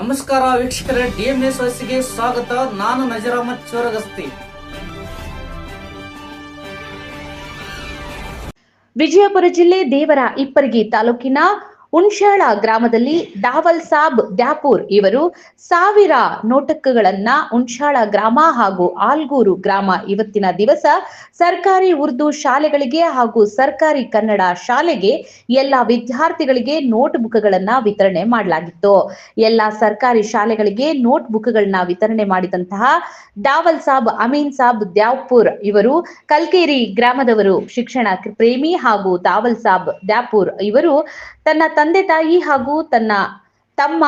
ನಮಸ್ಕಾರ ವೀಕ್ಷಕರೇ ಡಿಎಂಎಸ್ ವಸಿಗೆ ಸ್ವಾಗತ. ನಾನು ನಜರಾಮತ್ ಚೋರಗಸ್ತಿ. ವಿಜಯಪುರ ಜಿಲ್ಲೆ ದೇವರ ಇಪ್ಪರಗಿ ತಾಲೂಕಿನ ಉಣ್ಶಾಳ ಗ್ರಾಮದಲ್ಲಿ ದಾವಲ್ ಸಾಬ್ ದ್ಯಾಪೂರ್ ಇವರು ಸಾವಿರ ನೋಟಕಗಳನ್ನ ಉಣ್ಶಾಳ ಗ್ರಾಮ ಹಾಗೂ ಆಲ್ಗೂರು ಗ್ರಾಮ ಇವತ್ತಿನ ದಿವಸ ಸರ್ಕಾರಿ ಉರ್ದು ಶಾಲೆಗಳಿಗೆ ಹಾಗೂ ಸರ್ಕಾರಿ ಕನ್ನಡ ಶಾಲೆಗೆ ಎಲ್ಲ ವಿದ್ಯಾರ್ಥಿಗಳಿಗೆ ನೋಟ್ ಬುಕ್ಗಳನ್ನ ವಿತರಣೆ ಮಾಡಲಾಗಿತ್ತು. ಎಲ್ಲ ಸರ್ಕಾರಿ ಶಾಲೆಗಳಿಗೆ ನೋಟ್ ಬುಕ್ಗಳನ್ನ ವಿತರಣೆ ಮಾಡಿದಂತಹ ದಾವಲ್ ಸಾಬ್, ಅಮೀನ್ ಸಾಬ್ ದ್ಯಾಪೂರ್ ಇವರು ಕಲ್ಕೇರಿ ಗ್ರಾಮದವರು, ಶಿಕ್ಷಣ ಪ್ರೇಮಿ ಹಾಗೂ ದಾವಲ್ ಸಾಬ್ ದ್ಯಾಪೂರ್ ಇವರು ತನ್ನ ತಂದೆ ತಾಯಿ ಹಾಗೂ ತನ್ನ ತಮ್ಮ,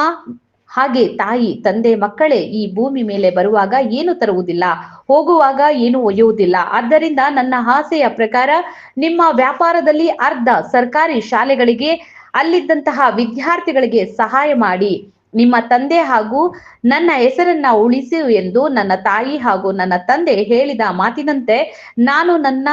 ಹಾಗೆ ತಾಯಿ, ತಂದೆ, ಮಕ್ಕಳೇ ಈ ಭೂಮಿ ಮೇಲೆ ಬರುವಾಗ ಏನು ತರುವುದಿಲ್ಲ, ಹೋಗುವಾಗ ಏನು ಒಯ್ಯುವುದಿಲ್ಲ. ಆದ್ದರಿಂದ ನನ್ನ ಆಸೆಯ ಪ್ರಕಾರ ನಿಮ್ಮ ವ್ಯಾಪಾರದಲ್ಲಿ ಅರ್ಧ ಸರ್ಕಾರಿ ಶಾಲೆಗಳಿಗೆ, ಅಲ್ಲಿದ್ದಂತಹ ವಿದ್ಯಾರ್ಥಿಗಳಿಗೆ ಸಹಾಯ ಮಾಡಿ. ನಿಮ್ಮ ತಂದೆ ಹಾಗೂ ನನ್ನ ಹೆಸರನ್ನ ಉಳಿಸು ಎಂದು ನನ್ನ ತಾಯಿ ಹಾಗೂ ನನ್ನ ತಂದೆ ಹೇಳಿದ ಮಾತಿನಂತೆ ನಾನು ನನ್ನ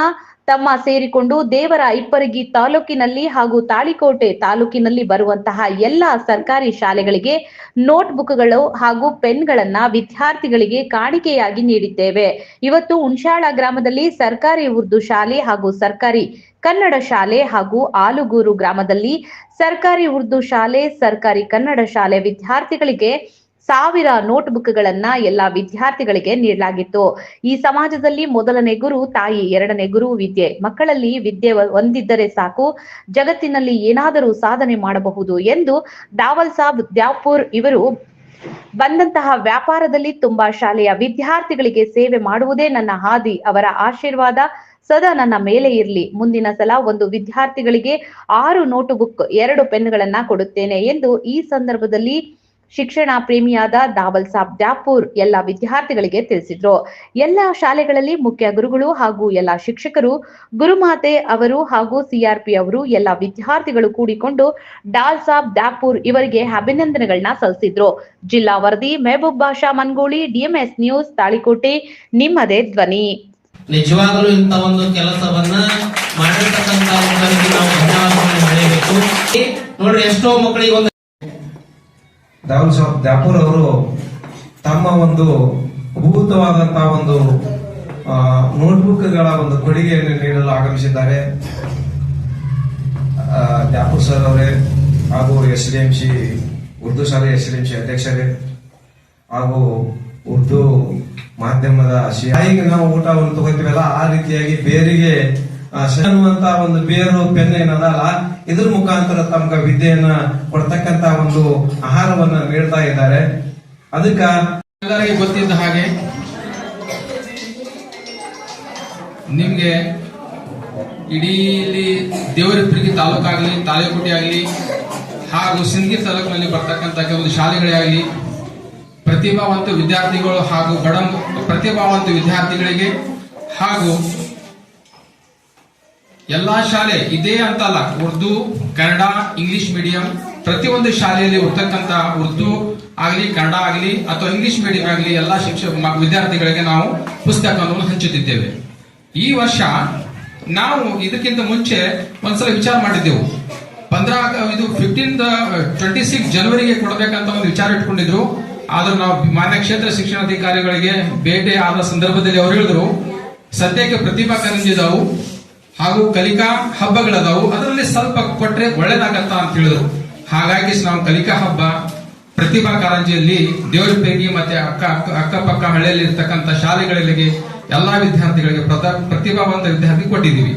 ತಮ್ಮ ಸೇರಿಕೊಂಡು ದೇವರ ಇಪ್ಪರಗಿ ತಾಲೂಕಿನಲ್ಲಿ ಹಾಗೂ ತಾಳಿಕೋಟೆ ತಾಲೂಕಿನಲ್ಲಿ ಬರುವಂತಹ ಎಲ್ಲ ಸರ್ಕಾರಿ ಶಾಲೆಗಳಿಗೆ ನೋಟ್ಬುಕ್ಗಳು ಹಾಗೂ ಪೆನ್ಗಳನ್ನ ವಿದ್ಯಾರ್ಥಿಗಳಿಗೆ ಕಾಣಿಕೆಯಾಗಿ ನೀಡಿದ್ದೇವೆ. ಇವತ್ತು ಉಂಶಾಳ ಗ್ರಾಮದಲ್ಲಿ ಸರ್ಕಾರಿ ಉರ್ದು ಶಾಲೆ ಹಾಗೂ ಸರ್ಕಾರಿ ಕನ್ನಡ ಶಾಲೆ ಹಾಗೂ ಆಲುಗೂರು ಗ್ರಾಮದಲ್ಲಿ ಸರ್ಕಾರಿ ಉರ್ದು ಶಾಲೆ, ಸರ್ಕಾರಿ ಕನ್ನಡ ಶಾಲೆ ವಿದ್ಯಾರ್ಥಿಗಳಿಗೆ ಸಾವಿರ ನೋಟ್ ಬುಕ್ಗಳನ್ನ ಎಲ್ಲಾ ವಿದ್ಯಾರ್ಥಿಗಳಿಗೆ ನೀಡಲಾಗಿತ್ತು. ಈ ಸಮಾಜದಲ್ಲಿ ಮೊದಲನೇ ಗುರು, ತಾಯಿ ಎರಡನೇ ಗುರು ವಿದ್ಯೆ. ಮಕ್ಕಳಲ್ಲಿ ವಿದ್ಯೆ ಹೊಂದಿದ್ದರೆ ಸಾಕು. ಜಗತ್ತಿನಲ್ಲಿ ಏನಾದರೂ ಸಾಧನೆ ಮಾಡಬಹುದು ಎಂದು ದಾವಲ್ ಸಾಬ್ ದ್ಯಾಪುರ್ ಇವರು ಬಂದಂತಹ ವ್ಯಾಪಾರದಲ್ಲಿ ತುಂಬಾ ಶಾಲೆಯ ವಿದ್ಯಾರ್ಥಿಗಳಿಗೆ ಸೇವೆ ಮಾಡುವುದೇ ನನ್ನ ಹಾದಿ. ಅವರ ಆಶೀರ್ವಾದ ಸದಾ ನನ್ನ ಮೇಲೆ ಇರಲಿ. ಮುಂದಿನ ಸಲ ಒಂದು ವಿದ್ಯಾರ್ಥಿಗಳಿಗೆ ಆರು ನೋಟು ಬುಕ್ ಎರಡು ಪೆನ್ಗಳನ್ನ ಕೊಡುತ್ತೇನೆ ಎಂದು ಈ ಸಂದರ್ಭದಲ್ಲಿ ಶಿಕ್ಷಣ ಪ್ರೇಮಿಯಾದ ದಾವಲ್ ಸಾಬ್ ದ್ಯಾಪುರ್ ಎಲ್ಲ ವಿದ್ಯಾರ್ಥಿಗಳಿಗೆ ತಿಳಿಸಿದ್ರು. ಎಲ್ಲ ಶಾಲೆಗಳಲ್ಲಿ ಮುಖ್ಯ ಗುರುಗಳು ಹಾಗೂ ಎಲ್ಲ ಶಿಕ್ಷಕರು, ಗುರುಮಾತೆ ಅವರು ಹಾಗೂ ಸಿಆರ್ಪಿ ಅವರು ಎಲ್ಲ ವಿದ್ಯಾರ್ಥಿಗಳು ಕೂಡಿಕೊಂಡು ಡಾಲ್ ಸಾಬ್ ದ್ಯಾಪುರ್ ಇವರಿಗೆ ಅಭಿನಂದನೆಗಳನ್ನ ಸಲ್ಲಿಸಿದ್ರು. ಜಿಲ್ಲಾ ವರದಿ, ಮೆಹಬೂಬ್ ಬಾಷಾ ಮನ್ಗೋಳಿ ಡಿಎಂಎಸ್ ನ್ಯೂಸ್, ತಾಳಿಕೋಟೆ, ನಿಮ್ಮದೇ ಧ್ವನಿ. ನಿಜವಾಗಲೂ ಒಂದು ಕೆಲಸವನ್ನ ನೋಡ್ರಿ, ಎಷ್ಟೋ ಮಕ್ಕಳಿಗೆ ದಾವಲ್ ಸಾಬ್ ದ್ಯಾಪುರ್ ಅವರು ತಮ್ಮ ಒಂದು ಅಭೂತವಾದಂತಹ ಒಂದು ನೋಟ್ಬುಕ್ಗಳ ಒಂದು ಕೊಡುಗೆಯನ್ನು ನೀಡಲು ಆಗಮಿಸಿದ್ದಾರೆ. ದ್ಯಾಪುರ್ ಸರ್ ಅವರೇ ಹಾಗೂ S D M C Urdu ಶಾಲೆ ಎಸ್ ಡಿ ಎಂ ಸಿ ಅಧ್ಯಕ್ಷರೇ ಹಾಗೂ ಉರ್ದು ಮಾಧ್ಯಮದ ಶಿಹಾಯಿಗೆ ನಾವು ಊಟವನ್ನು ತಗೋತೀವಲ್ಲ ಆ ರೀತಿಯಾಗಿ ಬೇರಿಗೆ ಆ, ಅನ್ನುವಂತ ಒಂದು ಬೇರು ಪೆನ್ ಏನದಲ್ಲ ಇದ್ರ ಮುಖಾಂತರ ತಮ್ಗ ವಿದ್ಯೆಯನ್ನ ಕೊಡ್ತಕ್ಕಂತ ಒಂದು ಆಹಾರವನ್ನ ನೀಡ್ತಾ ಇದ್ದಾರೆ. ಅದಕ್ಕ ಗೊತ್ತಿದ್ದ ಹಾಗೆ ನಿಮ್ಗೆ ಇಡೀ ಇಲ್ಲಿ ದೇವರಿಪ್ಪರಿಗೆ ತಾಲೂಕಾಗಲಿ ತಾಳೆಕೋಟೆ ಆಗಲಿ, ಹಾಗೂ ಸಿಂದಗಿ ತಾಲೂಕಿನಲ್ಲಿ ಬರ್ತಕ್ಕಂತ ಕೆಲವೊಂದು ಶಾಲೆಗಳೇ ಆಗಲಿ, ಪ್ರತಿಭಾವಂತ ವಿದ್ಯಾರ್ಥಿಗಳು ಹಾಗೂ ಬಡ ಪ್ರತಿಭಾವಂತ ವಿದ್ಯಾರ್ಥಿಗಳಿಗೆ ಹಾಗೂ ಎಲ್ಲಾ ಶಾಲೆ ಇದೇ ಅಂತಲ್ಲ, ಉರ್ದು, ಕನ್ನಡ, ಇಂಗ್ಲಿಷ್ ಮೀಡಿಯಂ ಪ್ರತಿಯೊಂದು ಶಾಲೆಯಲ್ಲಿ ಇರ್ತಕ್ಕಂತ ಉರ್ದು ಆಗಲಿ, ಕನ್ನಡ ಆಗಲಿ, ಅಥವಾ ಇಂಗ್ಲಿಷ್ ಮೀಡಿಯಂ ಆಗಲಿ ಎಲ್ಲಾ ಶಿಕ್ಷಕ ವಿದ್ಯಾರ್ಥಿಗಳಿಗೆ ನಾವು ಪುಸ್ತಕವನ್ನು ಹಂಚುತ್ತಿದ್ದೇವೆ. ಈ ವರ್ಷ ನಾವು ಇದಕ್ಕಿಂತ ಮುಂಚೆ ಒಂದ್ಸಲ ವಿಚಾರ ಮಾಡಿದ್ದೆವು. ಪಂದ್ರ, ಇದು ಫಿಫ್ಟೀನ್ ಟ್ವೆಂಟಿ ಸಿಕ್ಸ್ ಜನವರಿಗೆ ಕೊಡಬೇಕಂತ ಒಂದು ವಿಚಾರ ಇಟ್ಕೊಂಡಿದ್ರು. ಆದ್ರೂ ನಾವು ಮಾನ್ಯ ಕ್ಷೇತ್ರ ಶಿಕ್ಷಣಾಧಿಕಾರಿಗಳಿಗೆ ಭೇಟಿ ಆದ ಸಂದರ್ಭದಲ್ಲಿ ಅವರು ಹೇಳಿದ್ರು, ಸದ್ಯಕ್ಕೆ ಪ್ರತಿಭಾ ಕಾರಂಜಿದಾವು ಹಾಗೂ ಕಲಿಕಾ ಹಬ್ಬಗಳದಾವು, ಅದರಲ್ಲಿ ಸ್ವಲ್ಪ ಕೊಟ್ಟರೆ ಒಳ್ಳೇದಾಗತ್ತ ಅಂತ ಹೇಳಿದ್ರು. ಹಾಗಾಗಿ ನಾವು ಕಲಿಕಾ ಹಬ್ಬ ಪ್ರತಿಭಾ ಕಾರಂಜಿಯಲ್ಲಿ ದೇವರಪೇಗಿ ಮತ್ತೆ ಅಕ್ಕ ಅಕ್ಕ- ಅಕ್ಕಪಕ್ಕ ಹಳ್ಳಿಯಲ್ಲಿ ಇರ್ತಕ್ಕಂಥ ಶಾಲೆಗಳಿಗೆ ಎಲ್ಲಾ ವಿದ್ಯಾರ್ಥಿಗಳಿಗೆ ಪ್ರತ- ಪ್ರತಿಭಾವಂತ ವಿದ್ಯಾರ್ಥಿ ಕೊಟ್ಟಿದ್ದೀವಿ.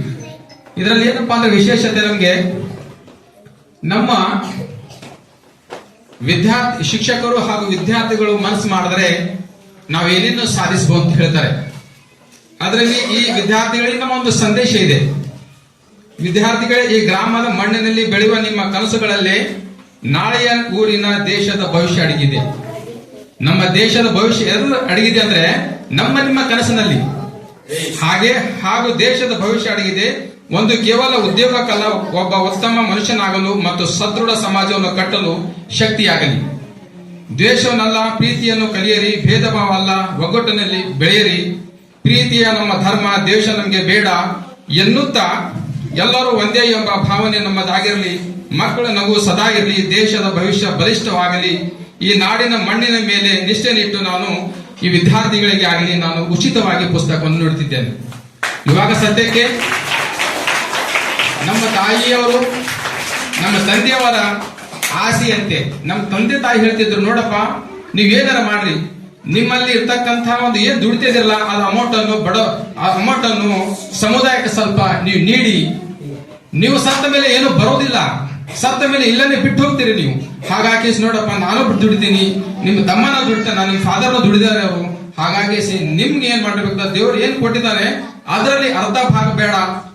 ಇದರಲ್ಲಿ ಏನಪ್ಪಾ ಅಂದ್ರೆ ವಿಶೇಷತೆ ನಮ್ಗೆ, ನಮ್ಮ ವಿದ್ಯಾರ್ಥಿ, ಶಿಕ್ಷಕರು ಹಾಗೂ ವಿದ್ಯಾರ್ಥಿಗಳು ಮನಸ್ಸು ಮಾಡಿದ್ರೆ ನಾವು ಏನೇನು ಸಾಧಿಸಬಹುದು ಅಂತ ಹೇಳ್ತಾರೆ. ಅದರಲ್ಲಿ ಈ ವಿದ್ಯಾರ್ಥಿಗಳಿಗೆ ನಮ್ಮ ಒಂದು ಸಂದೇಶ ಇದೆ. ವಿದ್ಯಾರ್ಥಿಗಳೇ, ಈ ಗ್ರಾಮದ ಮಣ್ಣಿನಲ್ಲಿ ಬೆಳೆಯುವ ನಿಮ್ಮ ಕನಸುಗಳಲ್ಲಿ ನಾಳೆಯ ಊರಿನ ದೇಶದ ಭವಿಷ್ಯ ಅಡಗಿದೆ. ನಮ್ಮ ದೇಶದ ಭವಿಷ್ಯ ಎಲ್ಲ ಅಡಗಿದೆ ಅಂದ್ರೆ ನಮ್ಮ ನಿಮ್ಮ ಕನಸಿನಲ್ಲಿ. ಹಾಗೆ ಹಾಗೂ ದೇಶದ ಭವಿಷ್ಯ ಅಡಗಿದೆ. ಒಂದು ಕೇವಲ ಉದ್ಯೋಗಕ್ಕಲ್ಲ, ಒಬ್ಬ ಉತ್ತಮ ಮನುಷ್ಯನಾಗಲು ಮತ್ತು ಸದೃಢ ಸಮಾಜವನ್ನು ಕಟ್ಟಲು ಶಕ್ತಿಯಾಗಲಿ. ದ್ವೇಷವನ್ನಲ್ಲ, ಪ್ರೀತಿಯನ್ನು ಕಲಿಯರಿ ಭೇದ ಭಾವ ಅಲ್ಲ ಒಗ್ಗಟ್ಟಿನಲ್ಲಿ ಬೆಳೆಯಿರಿ. ಪ್ರೀತಿಯ ನಮ್ಮ ಧರ್ಮ, ದೇಶ ನಮಗೆ ಬೇಡ ಎನ್ನುತ್ತಾ ಎಲ್ಲರೂ ಒಂದೇ ಎಂಬ ಭಾವನೆ ನಮ್ಮದಾಗಿರಲಿ, ಮಕ್ಕಳ ನಗು ಸದಾ ಇರಲಿ, ದೇಶದ ಭವಿಷ್ಯ ಬಲಿಷ್ಠವಾಗಲಿ, ಈ ನಾಡಿನ ಮಣ್ಣಿನ ಮೇಲೆ ನಿಷ್ಠೆನಿಟ್ಟು ನಾನು ಈ ವಿದ್ಯಾರ್ಥಿಗಳಿಗೆ ಆಗಲಿ ನಾನು ಉಚಿತವಾಗಿ ಪುಸ್ತಕವನ್ನು ನೀಡುತ್ತಿದ್ದೇನೆ. ಇವಾಗ ಸದ್ಯಕ್ಕೆ ನಮ್ಮ ತಾಯಿಯವರು, ನಮ್ಮ ತಂದೆಯವರ ಆಸೆಯಂತೆ, ನಮ್ಮ ತಂದೆ ತಾಯಿ ಹೇಳ್ತಿದ್ರು, ನೋಡಪ್ಪ, ನೀವೇನಾರ ಮಾಡ್ರಿ. ನಿಮ್ಮಲ್ಲಿ ಇರ್ತಕ್ಕಂಥ ಒಂದು ಏನ್ ದುಡಿತಿದಿರಲ್ಲ ಅದು ಅಮೌಂಟ್ ಅನ್ನು ಬಡ, ಆ ಅಮೌಂಟ್ ಅನ್ನು ಸಮುದಾಯಕ್ಕೆ ಸ್ವಲ್ಪ ನೀವು ನೀಡಿ. ನೀವು ಸತ್ತ ಮೇಲೆ ಏನು ಬರೋದಿಲ್ಲ. ಸತ್ತ ಮೇಲೆ ಇಲ್ಲನೇ ಬಿಟ್ಟು ಹೋಗ್ತೀರಿ ನೀವು. ಹಾಗಾಗಿ ನೋಡಪ್ಪ, ನಾನು ದುಡಿತೀನಿ, ನಿಮ್ಮ ತಮ್ಮನ ದುಡಿತಾನ ನಿಮ್ಮ ಫಾದರ್ನ ದುಡಿದಾರೆ ಅವರು. ಹಾಗಾಗಿ ನಿಮ್ಗೆ ಏನ್ ಮಾಡಬೇಕು ದೇವ್ರು ಏನ್ ಕೊಟ್ಟಿದ್ದಾರೆ, ಅದರಲ್ಲಿ ಅರ್ಧ ಭಾಗ ಬೇಡ.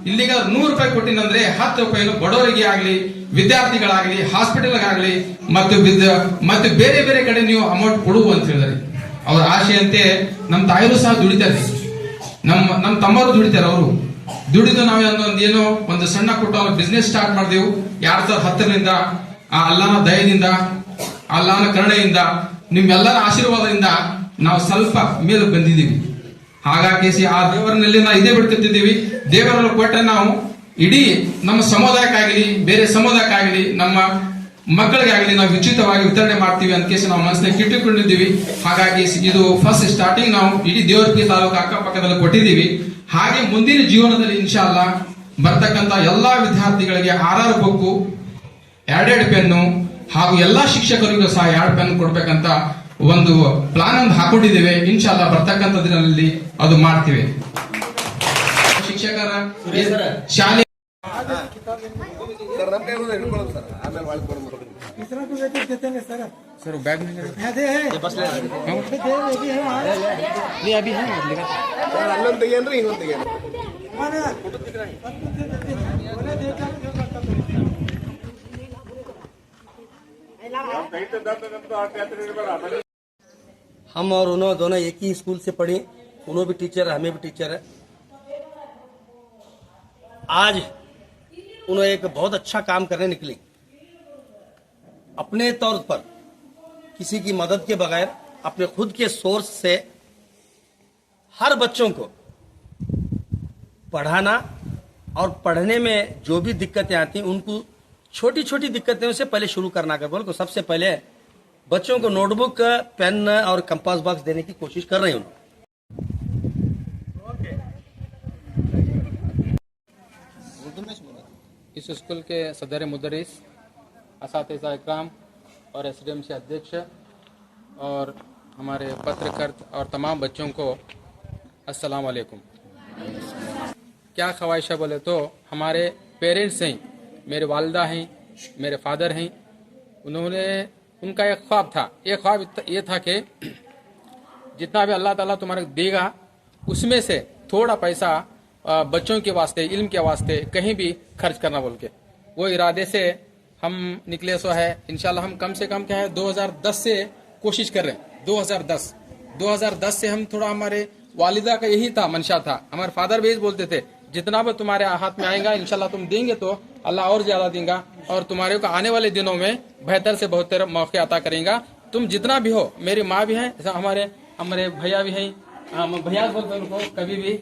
ಇಲ್ಲಿಗ ನೂರು ರೂಪಾಯಿ ಕೊಟ್ಟಿನಂದ್ರೆ ಹತ್ತು ರೂಪಾಯಿನ ಬಡವರಿಗೆ ಆಗ್ಲಿ, ವಿದ್ಯಾರ್ಥಿಗಳಾಗ್ಲಿ ಹಾಸ್ಪಿಟಲ್ಗಾಗ್ಲಿ ಮತ್ತು ಮತ್ತು ಬೇರೆ ಬೇರೆ ಕಡೆ ನೀವು ಅಮೌಂಟ್ ಕೊಡು ಅಂತ ಹೇಳಿದ್ರಿ ಅವ್ರ ಆಶೆಯಂತೆ ನಮ್ಮ ತಾಯಿರು ಸಹ ದುಡಿತಾರೆ. ನಮ್ಮ ನಮ್ಮ ತಮ್ಮರು ದುಡಿತಾರೆ ಅವರು. ದುಡಿದು ನಾವು ಒಂದು ಏನೋ ಒಂದು ಸಣ್ಣ ಕೊಟ್ಟು ಅವ್ರ ಬಿಸ್ನೆಸ್ ಸ್ಟಾರ್ಟ್ ಮಾಡಿದೆವು. ಎರಡ್ ಸಾವಿರದ ಹತ್ತರಿಂದ ಆ ಅಲ್ಲಾನ ದಯದಿಂದ ಅಲ್ಲಾನ ಕರುಣೆಯಿಂದ, ನಿಮ್ಮೆಲ್ಲರ ಆಶೀರ್ವಾದದಿಂದ ನಾವು ಸ್ವಲ್ಪ ಮೇಲೆ ಬಂದಿದ್ದೀವಿ. ಹಾಗಾಗಿ ಆ ದೇವರನಲ್ಲಿ ನಾವು ಇದೇ ಬಿಡ್ತಿದ್ದೀವಿ ದೇವರಲ್ಲಿ ಕೊಟ್ಟರೆ ನಾವು ಇಡೀ ನಮ್ಮ ಸಮುದಾಯಕ್ಕಾಗಲಿ, ಬೇರೆ ಸಮುದಾಯಕ್ಕಾಗಲಿ, ನಮ್ಮ ಮಕ್ಕಳಿಗಾಗಲಿ ನಾವು ಉಚಿತವಾಗಿ ವಿತರಣೆ ಮಾಡ್ತೀವಿ ಅಂತ ಕೇಸಿ ನಾವು ಮನಸ್ಸಿನಾಗ ಇಟ್ಟುಕೊಂಡಿದ್ದೀವಿ ಹಾಗಾಗಿ ಇದು ಫಸ್ಟ್ ಸ್ಟಾರ್ಟಿಂಗ್ ನಾವು ಇಡೀ ದೇವರಿಗೆ ತಾಲೂಕು ಅಕ್ಕಪಕ್ಕದಲ್ಲಿ ಕೊಟ್ಟಿದ್ದೀವಿ. ಹಾಗೆ ಮುಂದಿನ ಜೀವನದಲ್ಲಿ ಇನ್ಶಾಲ್ಲ ಬರ್ತಕ್ಕಂತ ಎಲ್ಲಾ ವಿದ್ಯಾರ್ಥಿಗಳಿಗೆ ಆರ್ ಆರ್ ಬುಕ್ಕು ಎರಡೆರಡು ಪೆನ್ನು ಹಾಗೂ ಎಲ್ಲಾ ಶಿಕ್ಷಕರಿಗೂ ಸಹ ಎರಡು ಪೆನ್ ಕೊಡ್ಬೇಕಂತ ಒಂದು ಪ್ಲಾನ್ ಒಂದು ಹಾಕೊಂಡಿದ್ದೇವೆ. ಇನ್ಶಾಲ್ಲ ಬರ್ತಕ್ಕಂಥ ದಿನದಲ್ಲಿ ಅದು ಮಾಡ್ತೀವಿ. ಶಿಕ್ಷಕರ ಶಾಲೆ सर। बैग में है। है बस ले दे है। है हम और उन्होंने दोनों एक ही स्कूल से पढ़े उन्होंने भी टीचर है हमें भी टीचर है। आज उन्होंने एक बहुत अच्छा काम करने निकली। अपने तौर पर किसी की मदद के बगैर अपने खुद के सोर्स से हर बच्चों को पढ़ाना और पढ़ने में जो भी दिक्कतें आती हैं, उनको छोटी छोटी दिक्कतें से पहले शुरू करना कर बोल को सबसे पहले बच्चों को नोटबुक, पेन और कंपास बॉक्स देने की कोशिश कर रहे हैं इस स्कूल के सदर मुदरिस इकराम और एस से अध्यक्ष और हमारे पत्रकर्त और तमाम बच्चों को अस्सलाम वालेकुम। क्या ख्वाहिश है बोले तो हमारे पेरेंट्स हैं, मेरे वालदा हैं, मेरे फादर हैं, उन्होंने, उनका एक ख्वाब था। एक ख्वाब ये था कि जितना भी अल्लाह ताला तुम्हारे देगा, उसमें से थोड़ा पैसा बच्चों के वास्ते, इल्म के वास्ते कहीं भी खर्च करना बोल के। वो इरादे से हम निकले सो है, इंशाल्लाह हम कम से कम क्या है 2010 से कोशिश कर रहे हैं। 2010 2010 से हम थोड़ा हमारे वालिदा का यही था, मंशा था। हमारे फादर भी बोलते थे, जितना भी तुम्हारे हाथ में आएगा इनशाला तुम देंगे तो अल्लाह और ज़्यादा देगा। और तुम्हारे को आने वाले दिनों में बेहतर से बेहतर मौके अता करेगा। तुम जितना भी हो, मेरी माँ भी है हमारे हमारे भैया भी हैं। भैया बोलते उनको, कभी भी